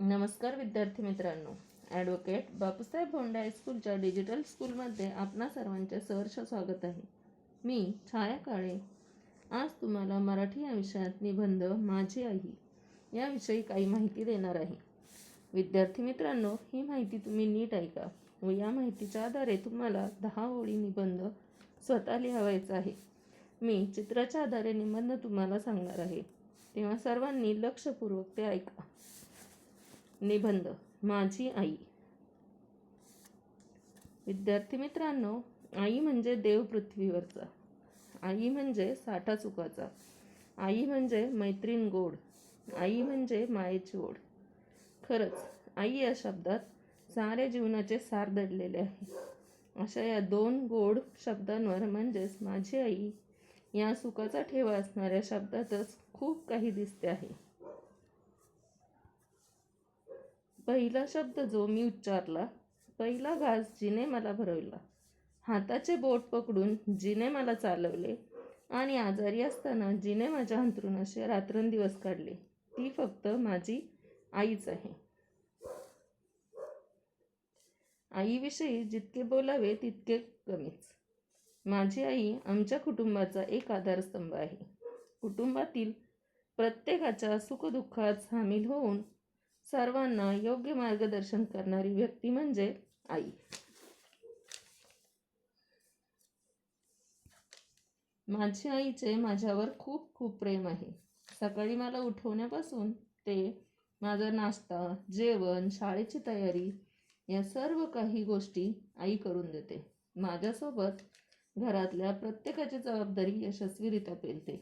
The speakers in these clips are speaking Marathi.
नमस्कार विद्यार्थी मित्रांनो. ॲडव्होकेट बापूसाहेब भोंडा हायस्कूलच्या डिजिटल स्कूलमध्ये आपणा सर्वांचे सहर्ष स्वागत आहे. मी छाया काळे. आज तुम्हाला मराठी या विषयात निबंध माझी आई याविषयी काही माहिती देणार आहे. विद्यार्थी मित्रांनो ही माहिती तुम्ही नीट ऐका व या माहितीच्या आधारे तुम्हाला दहा ओळी निबंध स्वतः लिहावायचा आहे. मी चित्राच्या आधारे निबंध तुम्हाला सांगणार आहे. तेव्हा सर्वांनी लक्षपूर्वक ते ऐका. निबंध माझी आई. विद्यार्थी मित्रांनो आई म्हणजे देव पृथ्वीवरचा. आई म्हणजे साठा चुकाचा. आई म्हणजे मैत्रीण गोड. आई म्हणजे मायेची ओढ. खरंच आई या शब्दात सारे जीवनाचे सार दडलेले आहे. अशा या दोन गोड शब्दांवर म्हणजेच माझी आई या सुखाचा ठेवा असणाऱ्या शब्दातच खूप काही दिसते आहे. पहिला शब्द जो मी उच्चारला पहिला घास जिने मला भरवला. हाताचे बोट पकडून जिने मला चालवले आणि आजारी असताना जिने माझ्या अंथरुणाशी रात्रंदिवस काढले. ती फक्त माझी आईच आहे. आईविषयी जितके बोलावे तितके कमीच. माझी आई आमच्या कुटुंबाचा एक आधारस्तंभ आहे. कुटुंबातील प्रत्येकाच्या सुखदुःखात सामील होऊन सर्वांना योग्य मार्गदर्शन करणारी व्यक्ती म्हणजे आई. माझ्या आईचे माझ्यावर खूप खूप प्रेम आहे. सकाळी मला उठवण्यापासून ते माझा नाश्ता जेवण शाळेची तयारी या सर्व काही गोष्टी आई करून देते. माझ्यासोबत घरातल्या प्रत्येकाची जबाबदारी यशस्वीरित्या पेलते.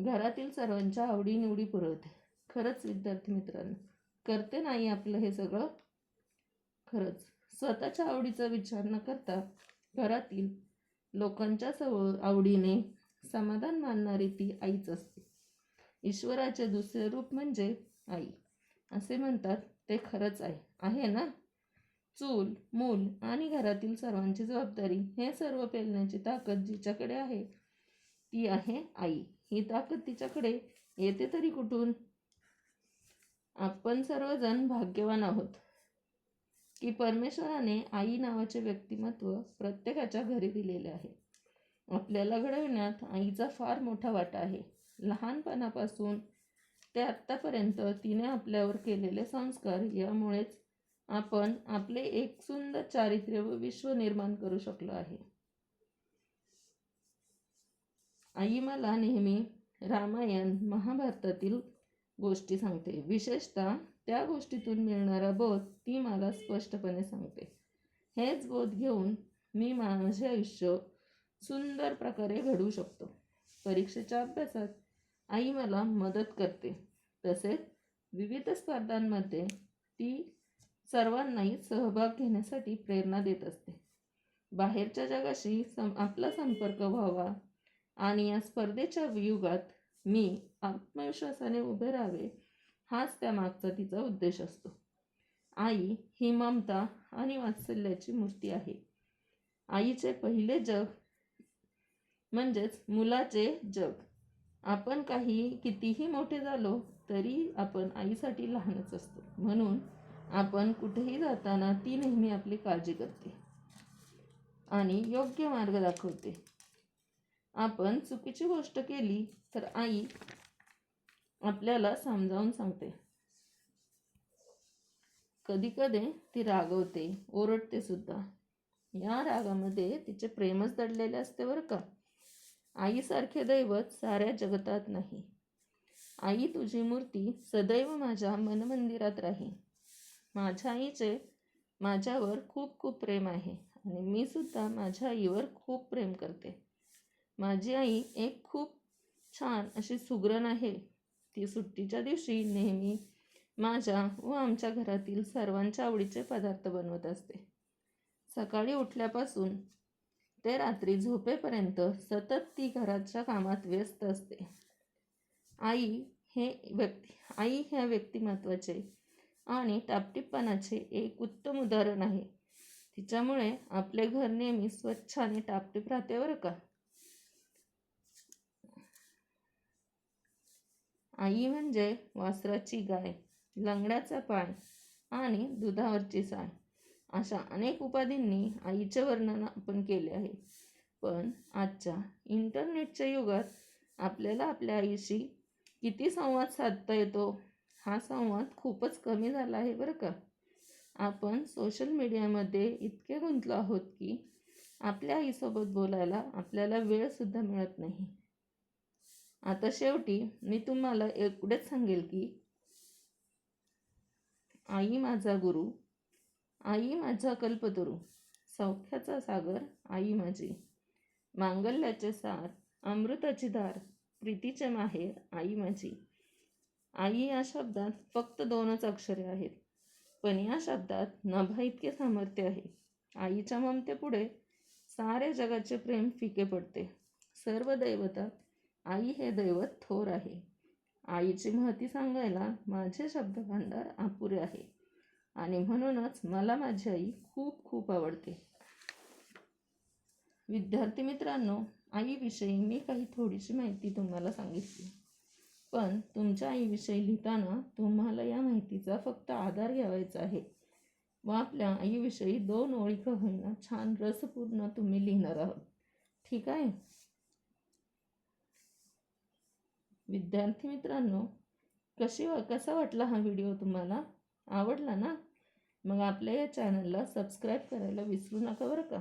घरातील सर्वांच्या आवडीनिवडी पुरवते. खरंच विद्यार्थी मित्रांनो करते नाही आपलं हे सगळं. खरंच. स्वतःच्या आवडीचा विचार न करता घरातील लोकांच्या सव आवडीने समाधान मानणारी ती आईच असते. ईश्वराचे दुसरे रूप म्हणजे आई. असे म्हणतात ते खरंच आहे. आहे ना? चूल मूल आणि घरातील सर्वांची जबाबदारी हे सर्व पेलण्याची ताकद जिच्याकडे आहे ती आहे आई. ही ताकद तिच्याकडे येते तरी कुठून? आपण सर्वजण भाग्यवान आहोत. की परमेश्वराने आई नावाचे व्यक्तिमत्व प्रत्येकाच्या घरी दिलेले आहे. आपल्याला घडविण्यात आईचा फार मोठा वाटा आहे. लहानपणापासून ते आत्तापर्यंत तिने आपल्यावर केलेले संस्कार यामुळेच आपण आपले एक सुंदर चारित्र्य व विश्व निर्माण करू शकलो आहे. आई मला नेहमी रामायण महाभारतातील गोष्टी सांगते. विशेषतः त्या गोष्टीतून मिळणारा बोध ती मला स्पष्टपणे सांगते. हेच बोध घेऊन मी माझे आयुष्य सुंदर प्रकारे घडवू शकतो. परीक्षेच्या अभ्यासात आई मला मदत करते. तसेच विविध स्पर्धांमध्ये ती सर्वांनाही सहभाग घेण्यासाठी प्रेरणा देत असते. बाहेरच्या जगाशी सम आपला संपर्क व्हावा आणि या स्पर्धेच्या युगात मी आत्मविश्वासाने उभे राहावे हाच त्यामागचा तिचा उद्देश असतो. आई ही ममता आणि वात्सल्याची मूर्ती आहे. आईचे पहिले जग म्हणजेच मुलाचे जग. आपण काही कितीही मोठे झालो तरी आपण आईसाठी लहानच असतो. म्हणून आपण कुठेही जाताना ती नेहमी आपली काळजी करते आणि योग्य मार्ग दाखवते. आपण चुकीची गोष्ट केली तर आई आपल्याला समजावून सांगते. कधी कधी ती रागवते ओरडते सुद्धा. या रागामध्ये तिचे प्रेमच दडलेले असते बरं का. आईसारखे दैवत साऱ्या जगतात नाही. आई तुझी मूर्ती सदैव माझ्या मनमंदिरात राही माझ्या आईचे माझ्यावर खूप खूप प्रेम आहे आणि मी सुद्धा माझ्या आईवर खूप प्रेम करते. माझी आई एक खूप छान अशी सुगरण आहे. ती सुट्टीच्या दिवशी नेहमी माझ्या व आमच्या घरातील सर्वांच्या आवडीचे पदार्थ बनवत असते. सकाळी उठल्यापासून ते रात्री झोपेपर्यंत सतत ती घराच्या कामात व्यस्त असते. आई हे व्यक्ती आई ह्या व्यक्तिमत्वाचे आणि टापटीपणाचे एक उत्तम उदाहरण आहे. तिच्यामुळे आपले घर नेहमी स्वच्छ आणि टापटीप राहते बरं का? आई म्हणजे वासराची गाय लंगड्याचा पाय आणि दुधावरची साय अशा अनेक उपाधींनी आईचे वर्णन आपण केले आहे. पण आजच्या इंटरनेटच्या युगात आपल्याला आपल्या आईशी किती संवाद साधता येतो? हा संवाद खूपच कमी झाला आहे बरं का? आपण सोशल मीडियामध्ये इतके गुंतलो आहोत की आपल्या आईसोबत बोलायला आपल्याला वेळसुद्धा मिळत नाही. आता शेवटी मी तुम्हाला एवढंच सांगेल की आई माझा गुरु आई माझा कल्पतरू सौख्याचा सागर आई माझी. मांगल्याचे सार अमृताची धार प्रीतीचे माहेर आई माझी. आई या शब्दात फक्त दोनच अक्षरे आहेत पण या शब्दात नभा इतके सामर्थ्य आहे. आईच्या ममतेपुढे सारे जगाचे प्रेम फिके पडते. सर्व दैवतात आई हे दैवत थोर आहे. आईची महती सांगायला माझे शब्दभांडार अपुरे आहे. आणि म्हणूनच मला माझी आई खूप खूप आवडते. विद्यार्थी मित्रांनो आईविषयी मी काही थोडीशी माहिती तुम्हाला सांगितली. पण तुमच्या आईविषयी लिहिताना तुम्हाला या माहितीचा फक्त आधार घ्यावायचा आहे. व आपल्या आईविषयी दोन ओळी का होईना छान रसपूर्ण तुम्ही लिहिणार आहात. ठीक आहे? विद्यार्थी मित्रांनो कशी वा कसा वाटला हा व्हिडिओ तुम्हाला? आवडला ना? मग आपल्या या चॅनलला सबस्क्राईब करायला विसरू नका बरं का?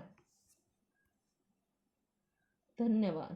धन्यवाद.